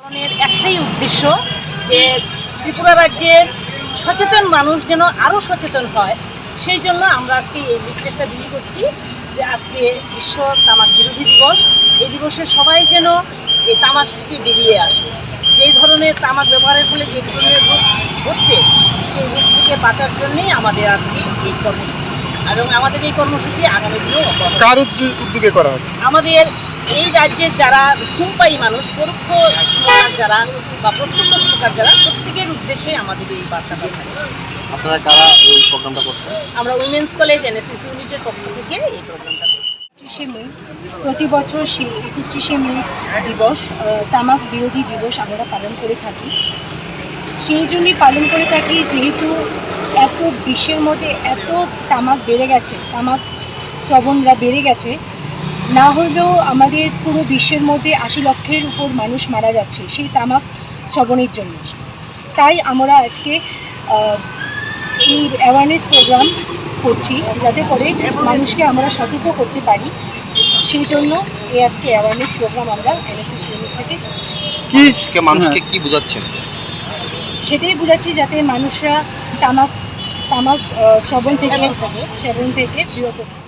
পালনের একটাই উদ্দেশ্য যে ত্রিপুরা রাজ্যের সচেতন মানুষ যেন আরও সচেতন হয় সেই জন্য আমরা আজকে এই লিফলেটটা বিলি করছি যে আজকে বিশ্ব তামাক বিরোধী দিবস। এই দিবসে সবাই যেন এই তামাক থেকে বেরিয়ে আসে। যেই ধরনের তামাক ব্যবহারের ফলে যে ধরনের রোগ হচ্ছে সেই রোগ থেকে বাঁচার জন্যেই আমাদের আজকে এই কর্মসূচি। এবং আমাদের এই কর্মসূচি আগামী দিনেও কার উদ্যোগে করা হচ্ছে? আমাদের এই রাজ্যের যারা ধূমপায়ী মানুষ পরোক্ষ স্মোকার যারা বা প্রত্যক্ষ স্মোকার যারা প্রত্যেকের উদ্দেশ্যে আমাদের এই বার্তাটা থাকে। আপনারা কারা এই প্রোগ্রামটা করছেন? আমরা উইমেন্স কলেজ এনএসএস ইউনিটের পক্ষ থেকে এই প্রোগ্রামটা একত্রিশে মে প্রতি বছর সেই একত্রিশে মে দিবস তামাক বিরোধী দিবস আমরা পালন করে থাকি। সেই জন্যই পালন করে থাকি যেহেতু এত বিশ্বের মধ্যে এত তামাক বেড়ে গেছে তামাক শ্রবণরা বেড়ে গেছে না হলেও আমাদের পুরো বিশ্বের মধ্যে আশি লক্ষের উপর মানুষ মারা যাচ্ছে সেই তামাক শ্রবণের জন্য। তাই আমরা আজকে এই অ্যাওয়ারনেস প্রোগ্রাম করছি যাতে করে মানুষকে আমরা সতর্ক করতে পারি। সেই জন্য এই আজকে অ্যাওয়ারনেস প্রোগ্রাম আমরা এনএসএস ইউনিট থেকে কি মানুষকে কি বোঝাচ্ছেন সেটাই বোঝাচ্ছি যাতে মানুষরা তামাক তামাক শ্রবণ থেকে সেবন থেকে বিরত থাকে।